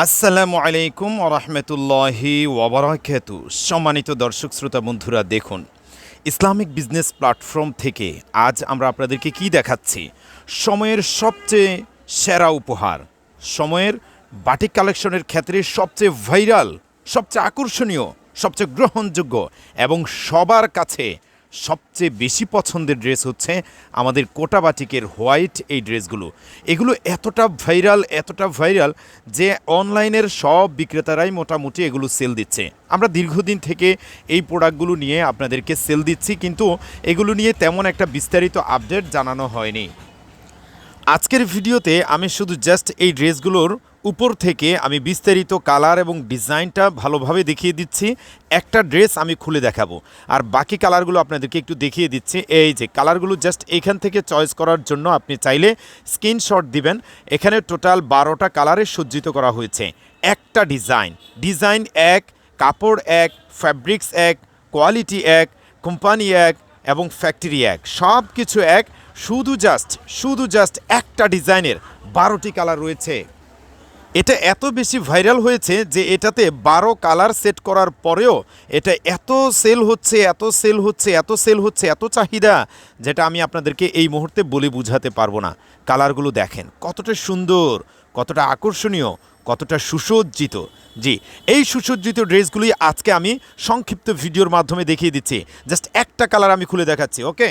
আসসালামু আলাইকুম ওরহমতুল্লাহি ওবরাকাতু সম্মানিত দর্শক, শ্রোতা, বন্ধুরা, দেখুন, ইসলামিক বিজনেস প্ল্যাটফর্ম থেকে আজ আমরা আপনাদেরকে কি দেখাচ্ছি? সময়ের সবচেয়ে সেরা উপহার, সময়ের বাটিক কালেকশনের ক্ষেত্রে সবচেয়ে ভাইরাল, সবচেয়ে আকর্ষণীয়, সবচেয়ে গ্রহণযোগ্য এবং সবার কাছে সবচেয়ে বেশি পছন্দের ড্রেস হচ্ছে আমাদের কোটা বাটিকের হোয়াইট এই ড্রেসগুলো। এগুলো এতটা ভাইরাল এতটা ভাইরাল যে অনলাইনের সব বিক্রেতারাই মোটামুটি এগুলো সেল দিচ্ছে। আমরা দীর্ঘদিন থেকে এই প্রোডাক্টগুলো নিয়ে আপনাদেরকে সেল দিচ্ছি, কিন্তু এগুলো নিয়ে তেমন একটা বিস্তারিত আপডেট জানানো হয়নি। আজকের ভিডিওতে আমি শুধু জাস্ট এই ড্রেসগুলোর উপর থেকে আমি বিস্তারিত কালার এবং ডিজাইনটা ভালোভাবে দেখিয়ে দিচ্ছি। একটা ড্রেস আমি খুলে দেখাবো। আর বাকি কালারগুলো আপনাদেরকে একটু দেখিয়ে দিচ্ছি। এই যে কালারগুলো জাস্ট এখান থেকে চয়েস করার জন্য আপনি চাইলে স্ক্রিনশট দিবেন। এখানে টোটাল বারোটা কালারে সজ্জিত করা হয়েছে। একটা ডিজাইন। ডিজাইন এক, কাপড় এক, ফ্যাব্রিক্স এক, কোয়ালিটি এক, কোম্পানি এক এবং ফ্যাক্টরি এক। সব কিছু এক। শুধু জাস্ট শুধু জাস্ট একটা ডিজাইনের বারোটি কালার রয়েছে। এটা এত বেশি ভাইরাল হয়েছে যে এটাতে বারো কালার সেট করার পরেও এটা এত সেল হচ্ছে, এত সেল হচ্ছে, এত সেল হচ্ছে, এত চাহিদা, যেটা আমি আপনাদেরকে এই মুহূর্তে বলে বুঝাতে পারব না। কালারগুলো দেখেন, কতটা সুন্দর, কতটা আকর্ষণীয়, কতটা সুসজ্জিত। জি, এই সুসজ্জিত ড্রেসগুলি আজকে আমি সংক্ষিপ্ত ভিডিওর মাধ্যমে দেখিয়ে দিচ্ছি। জাস্ট একটা কালার আমি খুলে দেখাচ্ছি, ওকে?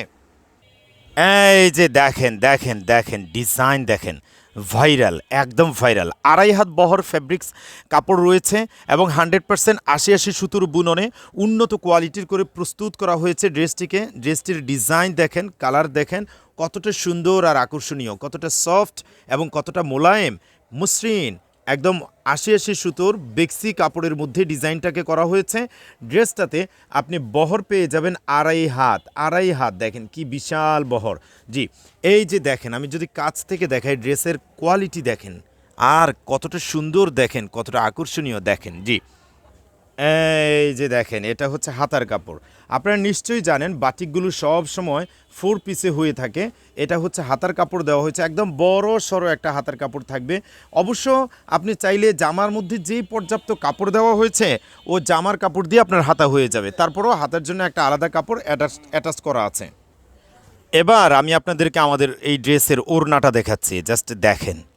এই যে দেখেন দেখেন দেখেন, ডিজাইন দেখেন। ভাইরাল, একদম ভাইরাল। আড়াই হাত বহর ফ্যাব্রিক্স কাপড় রয়েছে এবং হান্ড্রেড পার্সেন্ট আশি আশি সুতোর বুননে উন্নত কোয়ালিটির করে প্রস্তুত করা হয়েছে ড্রেসটিকে। ড্রেসটির ডিজাইন দেখেন, কালার দেখেন, কতটা সুন্দর আর আকর্ষণীয়, কতটা সফট এবং কতটা মোলায়েম, মসৃণ। একদম আশি আশি সুতোর বেক্সি কাপড়ের মধ্যে ডিজাইনটাকে করা হয়েছে। ড্রেসটাতে আপনি বহর পেয়ে যাবেন আড়াই হাত আড়াই হাত। দেখেন কি বিশাল বহর। জি, এই যে দেখেন, আমি যদি কাছ থেকে দেখাই ড্রেসের কোয়ালিটি দেখেন, আর কতটা সুন্দর দেখেন, কতটা আকর্ষণীয় দেখেন। জি এই যে দেখেন, এটা হচ্ছে হাতার কাপড়। আপনারা নিশ্চয়ই জানেন, বাটিকগুলো সব সময় ফোর পিসে হয়ে থাকে। এটা হচ্ছে হাতার কাপড় দেওয়া হয়েছে। একদম বড় সড়ো একটা হাতার কাপড় থাকবে। অবশ্য আপনি চাইলে জামার মধ্যে যেই পর্যাপ্ত কাপড় দেওয়া হয়েছে, ও জামার কাপড় দিয়ে আপনার হাতা হয়ে যাবে। তারপরও হাতার জন্য একটা আলাদা কাপড় অ্যাটাচ অ্যাটাচ করা আছে। এবার আমি আপনাদেরকে আমাদের এই ড্রেসের ওড়নাটা দেখাচ্ছি। জাস্ট দেখেন।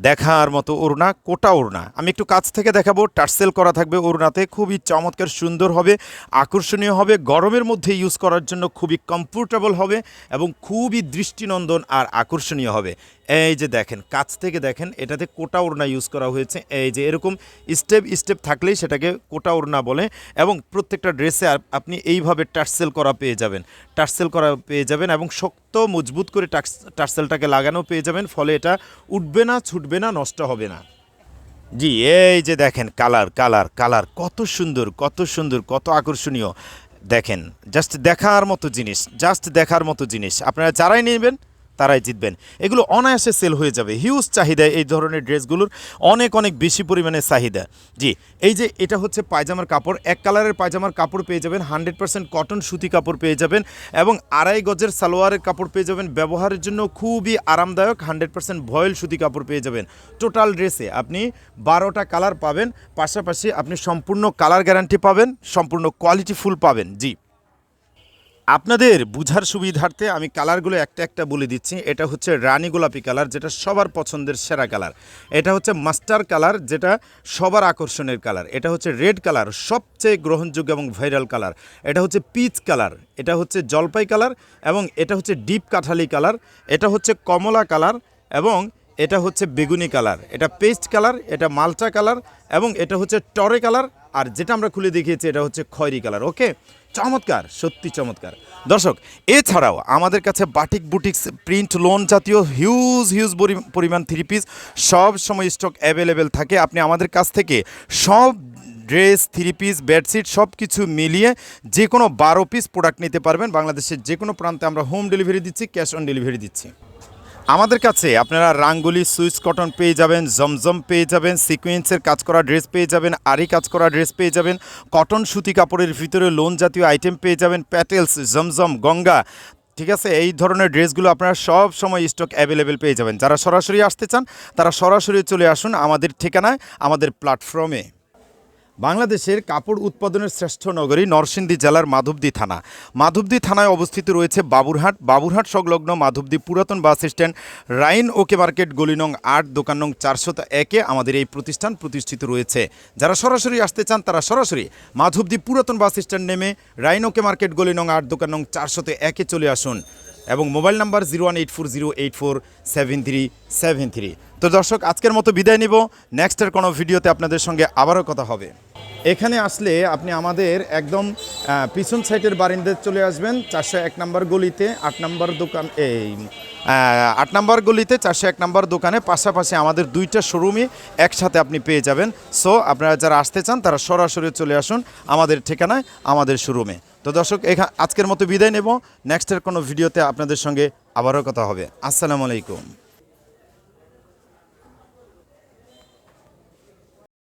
দেখার মতো ওড়না, কোটা ওড়না। আমি একটু কাছ থেকে দেখাবো, টার্সেল করা থাকবে ওড়নাতে, খুবই চমৎকার, সুন্দর হবে, আকর্ষণীয় হবে, গরমের মধ্যে ইউজ করার জন্য খুবই কমফোর্টেবল হবে এবং খুবই দৃষ্টিনন্দন আর আকর্ষণীয় হবে। এই যে দেখেন, কাছ থেকে দেখেন, এটাতে কোটা ওড়না ইউজ করা হয়েছে। এই যে এরকম স্টেপ স্টেপ থাকলেই সেটাকে কোটা ওড়না বলে এবং প্রত্যেকটা ড্রেসে আপনি এইভাবে টার্সেল করা পেয়ে যাবেন। টার্সেল করা পেয়ে যাবেন এবং শক্ত, মজবুত করে টার্স, টার্সেলটাকে লাগানো পেয়ে যাবেন, ফলে এটা উঠবে না, ছুটবে না, নষ্ট হবে না। জি, এই যে দেখেন কালার কালার কালার কত সুন্দর কত সুন্দর, কত আকর্ষণীয়। দেখেন জাস্ট দেখার মতো জিনিস জাস্ট দেখার মতো জিনিস। আপনারা যারাই নেবেন তারাই জিতবেন। এগুলো অনায়াসে সেল হয়ে যাবে। হিউজ চাহিদা এই ধরনের ড্রেসগুলোর অনেক অনেক বেশি পরিমাণে চাহিদা। জি, এই যে এটা হচ্ছে পায়জামার কাপড়। এক কালারের পায়জামার কাপড় পেয়ে যাবেন হান্ড্রেড পার্সেন্ট কটন সুতি কাপড় পেয়ে যাবেন এবং আড়াই গজের সালোয়ারের কাপড় পেয়ে যাবেন। ব্যবহারের জন্য খুবই আরামদায়ক হান্ড্রেড পার্সেন্ট ভয়েল সুতি কাপড় পেয়ে যাবেন। টোটাল ড্রেসে আপনি বারোটা কালার পাবেন। পাশাপাশি আপনি সম্পূর্ণ কালার গ্যারান্টি পাবেন, সম্পূর্ণ কোয়ালিটি ফুল পাবেন। জি। আপনাদের বুঝার সুবিধার্থে আমি কালারগুলো একটা একটা বলে দিচ্ছি। এটা হচ্ছে রানী গোলাপি কালার, যেটা সবার পছন্দের সেরা কালার। এটা হচ্ছে মাস্টার কালার, যেটা সবার আকর্ষণের কালার। এটা হচ্ছে রেড কালার, সবচেয়ে গ্রহণযোগ্য এবং ভাইরাল কালার। এটা হচ্ছে পিচ কালার, এটা হচ্ছে জলপাই কালার এবং এটা হচ্ছে ডিপ কাঠালি কালার। এটা হচ্ছে কমলা কালার এবং এটা হচ্ছে বেগুনি কালার। এটা পেস্ট কালার, এটা মালটা কালার এবং এটা হচ্ছে টরে কালার আর যেটা আমরা খুলে দেখিয়েছি, এটা হচ্ছে খয়রি কালার, ওকে? চমৎকার, সত্যি চমৎকার। দর্শক, এছাড়াও আমাদের কাছে বাটিক বুটিক্স, প্রিন্ট লোন জাতীয় হিউজ হিউজ পরিমাণ থ্রি পিস সব সময় স্টক অ্যাভেলেবেল থাকে। আপনি আমাদের কাছ থেকে সব ড্রেস থ্রি পিস বেডশিট সব কিছু মিলিয়ে যে কোনো বারো পিস প্রোডাক্ট নিতে পারবেন। বাংলাদেশের যে কোনো প্রান্তে আমরা হোম ডেলিভারি দিচ্ছি ক্যাশ অন ডেলিভারি দিচ্ছি। আমাদের কাছে আপনারা রাঙ্গুলি, সুইচ কটন পেয়ে যাবেন, জমজম পেয়ে যাবেন, সিকোয়েন্সের কাজ করা ড্রেস পেয়ে যাবেন আরি কাজ করা ড্রেস পেয়ে যাবেন, কটন সুতি কাপড়ের ভিতরে লোন জাতীয় আইটেম পেয়ে যাবেন প্যাটেলস জমজম, গঙ্গা, ঠিক আছে? এই ধরনের ড্রেসগুলো আপনারা সব সময় স্টক অ্যাভেলেবেল পেয়ে যাবেন। যারা সরাসরি আসতে চান, তারা সরাসরি চলে আসুন আমাদের ঠিকানায়, আমাদের প্ল্যাটফর্মে বাংলাদেশের কাপড় উৎপাদনের শ্রেষ্ঠ নগরী নরসিংদী জেলার মাধবদী থানা। মাধবদী থানায় অবস্থিত রয়েছে বাবুরহাট। বাবুরহাট সংলগ্ন মাধবদী পুরাতন বাস স্ট্যান্ড রাইন ওকে মার্কেট গলি নং আট, দোকান নং চারশো একে আমাদের এই প্রতিষ্ঠান প্রতিষ্ঠিত রয়েছে। যারা সরাসরি আসতে চান তারা সরাসরি মাধবদী পুরাতন বাস স্ট্যান্ড নেমে রাইন ওকে মার্কেট গলি নং আট, দোকান নং চারশোতে একে চলে আসুন এবং mobile number zero one eight four zero eight four seven three seven three. তো দর্শক, আজকের মতো বিদায় নিব। নেক্সটের কোনো ভিডিওতে আপনাদের সঙ্গে আবারও কথা হবে। এখানে আসলে আপনি আমাদের একদম পিছন সাইডের বারিন্দায় চলে আসবেন, চারশো এক নম্বর গলিতে, আট নম্বর দোকান, এই আট নম্বর গলিতে, চারশো এক নম্বর দোকানে, পাশাপাশি আমাদের দুইটা শোরুমই একসাথে আপনি পেয়ে যাবেন। সো আপনারা যারা আসতে চান, তারা সরাসরি চলে আসুন আমাদের ঠিকানায়, আমাদের শোরুমে। তো দর্শক, এখা, আজকের মতো বিদায় নেব। নেক্সটের কোনো ভিডিওতে আপনাদের সঙ্গে আবারও কথা হবে। আসসালামু আলাইকুম।